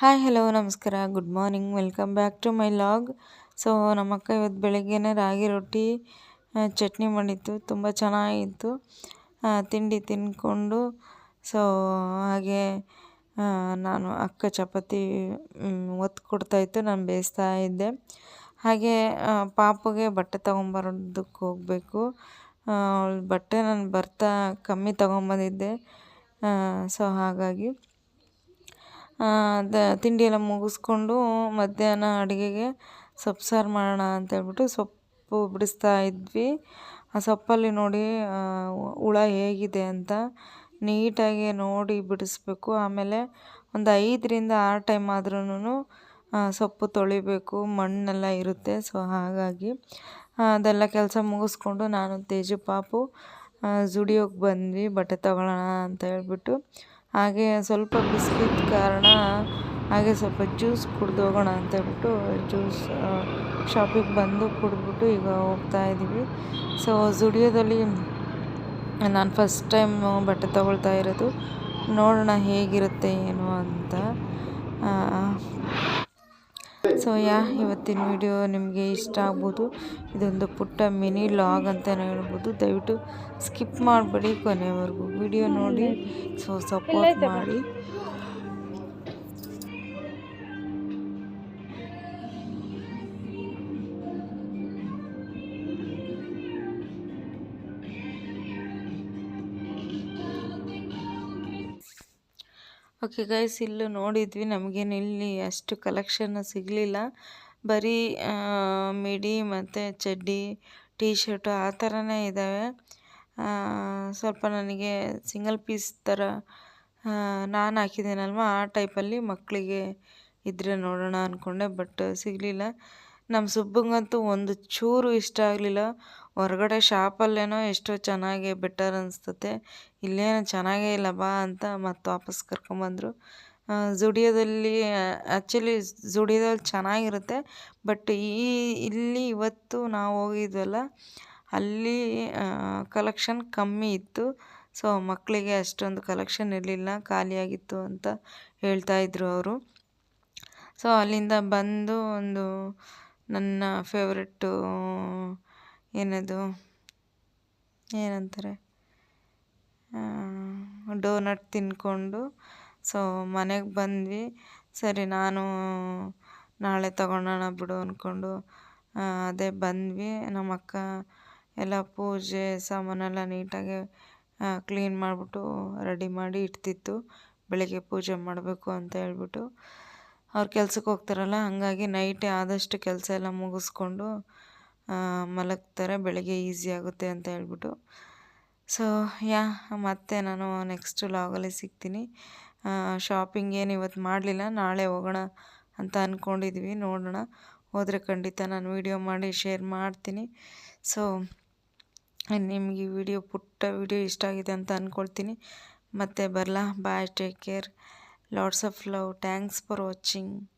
Hi hello ನಮಸ್ಕಾರ. Good morning welcome back to my log so ನಮ್ಮ ಅಕ್ಕ ಇವತ್ತು ಬೆಳಗ್ಗೆನೇ ರಾಗಿ ರೊಟ್ಟಿ ಚಟ್ನಿ ಮಾಡಿತ್ತು. ತುಂಬ ಚೆನ್ನಾಗಿತ್ತು. ತಿಂಡಿ ತಿಂದ್ಕೊಂಡು ಸೊ ಹಾಗೆ ನಾನು ಅಕ್ಕ ಚಪಾತಿ ಒತ್ತು ಕೊಡ್ತಾಯಿತ್ತು ನಾನು ಬೇಯಿಸ್ತಾ ಇದ್ದೆ. ಹಾಗೆ ಪಾಪಗೆ ಬಟ್ಟೆ ತೊಗೊಂಬರೋದಕ್ಕೆ ಹೋಗಬೇಕು. ಬಟ್ಟೆ ನಾನು ಬರ್ತಾ ಕಮ್ಮಿ ತೊಗೊಂಬಂದಿದ್ದೆ. ಸೊ ಹಾಗಾಗಿ. ದ, ತಿಂಡಿ ಎಲ್ಲ ಮುಗಿಸ್ಕೊಂಡು ಮಧ್ಯಾಹ್ನ ಅಡುಗೆಗೆ ಸೊಪ್ಪು ಸಾರು ಮಾಡೋಣ ಅಂತೇಳ್ಬಿಟ್ಟು ಸೊಪ್ಪು ಬಿಡಿಸ್ತಾ ಇದ್ವಿ. ಆ ಸೊಪ್ಪಲ್ಲಿ ನೋಡಿ ಹುಳ ಹೇಗಿದೆ ಅಂತ ನೀಟಾಗಿ ನೋಡಿ ಬಿಡಿಸ್ಬೇಕು. ಆಮೇಲೆ ಒಂದು ಐದರಿಂದ ಆರು ಟೈಮ್ ಆದ್ರೂ ಸೊಪ್ಪು ತೊಳಿಬೇಕು. ಮಣ್ಣೆಲ್ಲ ಇರುತ್ತೆ, ಸೊ ಹಾಗಾಗಿ ಅದೆಲ್ಲ ಕೆಲಸ ಮುಗಿಸ್ಕೊಂಡು ನಾನು ತೇಜು ಪಾಪು ಜುಡಿಯೋಗೆ ಬಂದ್ವಿ, ಬಟ್ಟೆ ತೊಗೊಳ್ಳೋಣ ಅಂತ ಹೇಳ್ಬಿಟ್ಟು. ಹಾಗೆ ಸ್ವಲ್ಪ ಬಿಸಿಲಿದ್ದ ಕಾರಣ ಹಾಗೆ ಸ್ವಲ್ಪ ಜ್ಯೂಸ್ ಕುಡ್ದು ಹೋಗೋಣ ಅಂತ ಹೇಳ್ಬಿಟ್ಟು ಜ್ಯೂಸ್ ಶಾಪಿಗೆ ಬಂದು ಕುಡಿದ್ಬಿಟ್ಟು ಈಗ ಹೋಗ್ತಾ ಇದ್ದೀವಿ. ಸೊ ಜುಡಿಯೋದಲ್ಲಿ ನಾನು ಫಸ್ಟ್ ಟೈಮ್ ಬಟ್ಟೆ ತಗೊಳ್ತಾ ಇರೋದು. ನೋಡೋಣ ಹೇಗಿರುತ್ತೆ ಏನು ಅಂತ. ಸೊ ಯಾ ಇವತ್ತಿನ ವಿಡಿಯೋ ನಿಮಗೆ ಇಷ್ಟ ಆಗ್ಬೋದು. ಇದೊಂದು ಪುಟ್ಟ ಮಿನಿ ಲಾಗ್ ಅಂತಲೇ ಹೇಳ್ಬೋದು. ದಯವಿಟ್ಟು ಸ್ಕಿಪ್ ಮಾಡಬೇಡಿ ಕೊನೆವರೆಗೂ. ವಿಡಿಯೋ ನೋಡಿ ಸೊ ಸಪೋರ್ಟ್ ಮಾಡಿ. ಓಕೆ ಗೈಸ್ ಇಲ್ಲೂ ನೋಡಿದ್ವಿ. ನಮಗೇನು ಇಲ್ಲಿ ಅಷ್ಟು ಕಲೆಕ್ಷನ್ ಸಿಗಲಿಲ್ಲ. ಬರೀ ಮಿಡಿ ಮತ್ತು ಚಡ್ಡಿ ಟೀ ಶರ್ಟು ಆ ಥರನೇ ಇದ್ದಾವೆ ಸ್ವಲ್ಪ ನನಗೆ ಸಿಂಗಲ್ ಪೀಸ್ ಥರ ನಾನು ಹಾಕಿದ್ದೀನಲ್ವ? ಆ ಟೈಪಲ್ಲಿ ಮಕ್ಕಳಿಗೆ ಇದ್ದರೆ ನೋಡೋಣ ಅಂದ್ಕೊಂಡೆ ಬಟ್ ಸಿಗಲಿಲ್ಲ. ನಮ್ಮ ಸುಬ್ಬಂಗಂತೂ ಒಂದು ಚೂರು ಇಷ್ಟ ಆಗಲಿಲ್ಲ. ಹೊರಗಡೆ ಶಾಪಲ್ಲೇನೋ ಎಷ್ಟೋ ಚೆನ್ನಾಗಿ ಬೆಟರ್ ಅನಿಸ್ತತೆ. ಇಲ್ಲೇನು ಚೆನ್ನಾಗೇ ಇಲ್ಲ ಬಾ ಅಂತ ಮತ್ತೆ ವಾಪಸ್ ಕರ್ಕೊಂಬಂದರು. ಜುಡಿಯೋದಲ್ಲಿ ಆ್ಯಕ್ಚುಲಿ ಜುಡಿಯೋದಲ್ಲಿ ಚೆನ್ನಾಗಿರುತ್ತೆ. ಬಟ್ ಈ, ಇಲ್ಲಿ ಇವತ್ತು ನಾವು ಹೋಗಿದ್ವಲ್ಲ, ಅಲ್ಲಿ ಕಲೆಕ್ಷನ್ ಕಮ್ಮಿ ಇತ್ತು. ಸೊ ಮಕ್ಕಳಿಗೆ ಅಷ್ಟೊಂದು ಕಲೆಕ್ಷನ್ ಇರಲಿಲ್ಲ, ಖಾಲಿಯಾಗಿತ್ತು ಅಂತ ಹೇಳ್ತಾಯಿದ್ರು ಅವರು. ಸೊ, ಅಲ್ಲಿಂದ ಬಂದು ಒಂದು ನನ್ನ ಫೇವ್ರೆಟ್ಟು ಏನದು? ಏನಂತಾರೆ? ಡೋನಟ್ ತಿಂದ್ಕೊಂಡು ಸೊ ಮನೆಗೆ ಬಂದ್ವಿ. ಸರಿ, ನಾನು ನಾಳೆ ತಗೊಳ್ಳೋಣ ಬಿಡು ಅಂದ್ಕೊಂಡು ಅದೇ ಬಂದ್ವಿ. ನಮ್ಮ ಅಕ್ಕ ಎಲ್ಲ ಪೂಜೆ ಸಾಮಾನೆಲ್ಲ ನೀಟಾಗಿ ಕ್ಲೀನ್ ಮಾಡಿಬಿಟ್ಟು ರೆಡಿ ಮಾಡಿ ಇಡ್ತಿತ್ತು. ಬೆಳಗ್ಗೆ ಪೂಜೆ ಮಾಡಬೇಕು ಅಂತ ಹೇಳ್ಬಿಟ್ಟು. ಅವ್ರು ಕೆಲ್ಸಕ್ಕೆ ಹೋಗ್ತಾರಲ್ಲ, ಹಾಗಾಗಿ ನೈಟೇ ಆದಷ್ಟು ಕೆಲಸ ಎಲ್ಲ ಮುಗಿಸ್ಕೊಂಡು ಮಲಗ್ತಾರೆ, ಬೆಳಗ್ಗೆ ಈಸಿ ಆಗುತ್ತೆ ಅಂತ ಹೇಳ್ಬಿಟ್ಟು. ಸೊ ಯಾ, ಮತ್ತೆ ನಾನು ನೆಕ್ಸ್ಟ್ ಲಾಗಲ್ಲಿ ಸಿಗ್ತೀನಿ. ಶಾಪಿಂಗ್ ಏನು ಇವತ್ತು ಮಾಡಲಿಲ್ಲ, ನಾಳೆ ಹೋಗೋಣ ಅಂತ ಅಂದ್ಕೊಂಡಿದ್ವಿ ನೋಡೋಣ. ಹೋದರೆ ಖಂಡಿತ ನಾನು ವೀಡಿಯೋ ಮಾಡಿ ಶೇರ್ ಮಾಡ್ತೀನಿ. ಸೊ ನಿಮಗೆ ಈ ವಿಡಿಯೋ ಪುಟ್ಟ ವಿಡಿಯೋ ಇಷ್ಟ ಆಗಿದೆ ಅಂತ ಅಂದ್ಕೊಳ್ತೀನಿ ಮತ್ತೆ ಬರಲಾ bye take care lots of love. Thanks for watching.